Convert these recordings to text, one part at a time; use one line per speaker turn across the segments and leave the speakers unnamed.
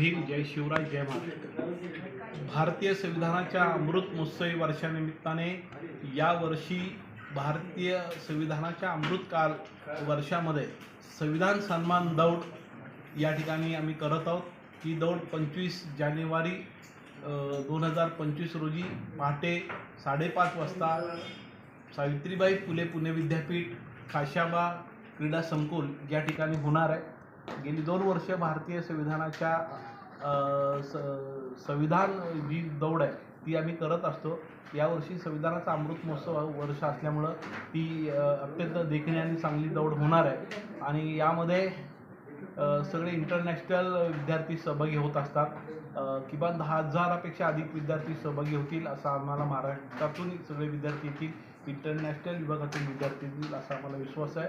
भीम जय शिवराय जय महाराज. भारतीय संविधानाच्या अमृत महोत्सवी वर्षानिमित्ताने यावर्षी भारतीय संविधानाच्या अमृतकाल वर्षामध्ये संविधान सन्मान दौड या ठिकाणी आम्ही करत आहोत. ही दौड पंचवीस जानेवारी दोन हजार पंचवीस रोजी पहाटे साडेपाच वाजता सावित्रीबाई फुले पुणे विद्यापीठ खाशाबा क्रीडा संकुल या ठिकाणी होणार आहे. गेली दोन वर्ष भारतीय संविधानाच्या स संविधान जी दौड आहे ती आम्ही करत असतो. यावर्षी संविधानाचा अमृत महोत्सव वर्ष असल्यामुळं ती अत्यंत देखणी आणि चांगली दौड होणार आहे. आणि यामध्ये सगळे इंटरनॅशनल विद्यार्थी सहभागी होत असतात. किमान दहा हजारापेक्षा अधिक विद्यार्थी सहभागी होतील असा आम्हाला महाराष्ट्रातून सगळे विद्यार्थी येतील. इंटरनॅशनल विभागातील विद्यार्थी येतील असा आम्हाला विश्वास आहे.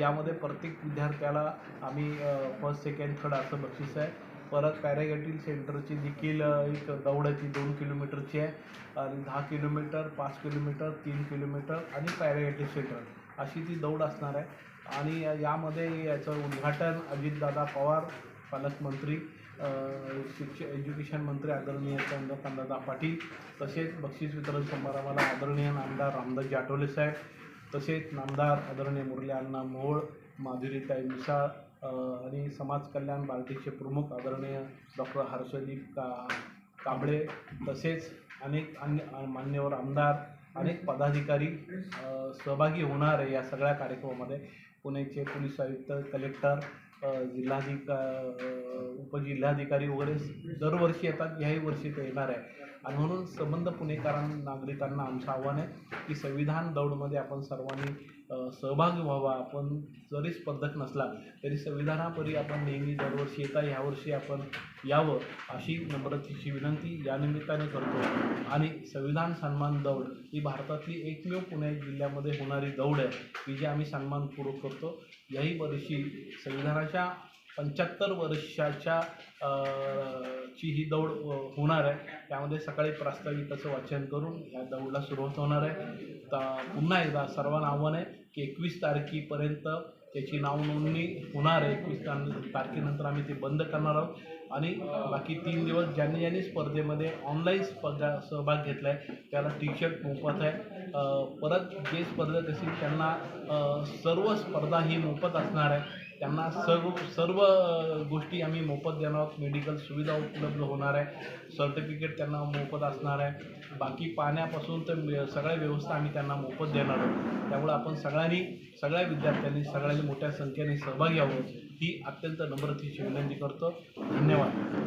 यामध्ये प्रत्येक विद्यार्थ्याला आम्ही फर्स्ट सेकंड थर्ड असं बक्षीस आहे. परत पॅरागॅटिल सेंटरची देखील एक दौड आहे ती दोन किलोमीटरची आहे. आणि दहा किलोमीटर पाच किलोमीटर तीन किलोमीटर आणि पॅरागॅटिल सेंटर अशी ती दौड असणार आहे. आणि यामध्ये याचं उद्घाटन अजितदादा पवार पालकमंत्री अ, शिक्ष एज्युकेशन मंत्री आदरणीय चंद्रकांतदादा पाटील तसेच बक्षीस वितरण समारंभाला आदरणीय नामदार रामदासजी आठवले साहेब तसेच नामदार आदरणीय मुरली अण्णा मोहोळ माधुरीताई मिसाळ आणि समाज कल्याण पार्टीचे प्रमुख आदरणीय डॉक्टर हर्षदीप का कांबळे तसेच अनेक अन्य मान्यवर आमदार अनेक पदाधिकारी सहभागी होणार आहे या सगळ्या कार्यक्रमामध्ये. पुण्याचे पोलीस आयुक्त कलेक्टर जिल्हाधिका उपजिल्हाधिकारी वगैरे दरवर्षी येतात. याही वर्षी ते येणार आहे. आणि म्हणून संबंध पुणेकरां नागरिकांना आमचं आव्हान आहे की संविधान दौडमध्ये आपण सर्वांनी सहभागी व्हावा. आपण जरी स्पर्धक नसला तरी संविधानापरी आपण नेहमी दरवर्षी येता यावर्षी आपण यावं अशी नम्रतेची विनंती या निमित्ताने करतो. आणि संविधान सन्मान दौड ही भारतातली एकमेव पुणे जिल्ह्यामध्ये होणारी दौड आहे की जी आम्ही सन्मानपूर्वक करतो. याही वर्षी संविधानाच्या पंच्याहत्तर वर्षाच्या ची ही दौड होणार आहे. त्यामध्ये सकाळी प्रास्ताविकाचं वाचन करून या दौडला सुरुवात होणार आहे. तर पुन्हा एकदा सर्वांना आव्हान आहे की एकवीस तारखेपर्यंत त्याची नावनोंदणी होणार आहे. एकवीस तारखेनंतर आम्ही ते बंद करणार आहोत. आणि बाकी तीन दिवस ज्यांनी ज्यांनी स्पर्धेमध्ये ऑनलाईन स्पर्धा सहभाग घेतला आहे त्याला टी शर्ट मोफत आहे. परत जे स्पर्धक असतील त्यांना सर्व स्पर्धा ही मोफत असणार आहे. त्यांना सर्व सर्व गोष्टी आम्ही मोफत देणार आहोत. मेडिकल सुविधा उपलब्ध होणार आहे. सर्टिफिकेट त्यांना मोफत असणार आहे. बाकी पाण्यापासून तर सगळ्या व्यवस्था आम्ही त्यांना मोफत देणार आहोत. त्यामुळे आपण सगळ्यांनी सगळ्या विद्यार्थ्यांनी सगळ्यांनी मोठ्या संख्येने सहभागी व्हावं ही अत्यंत नम्रतेची विनंती करतो. धन्यवाद.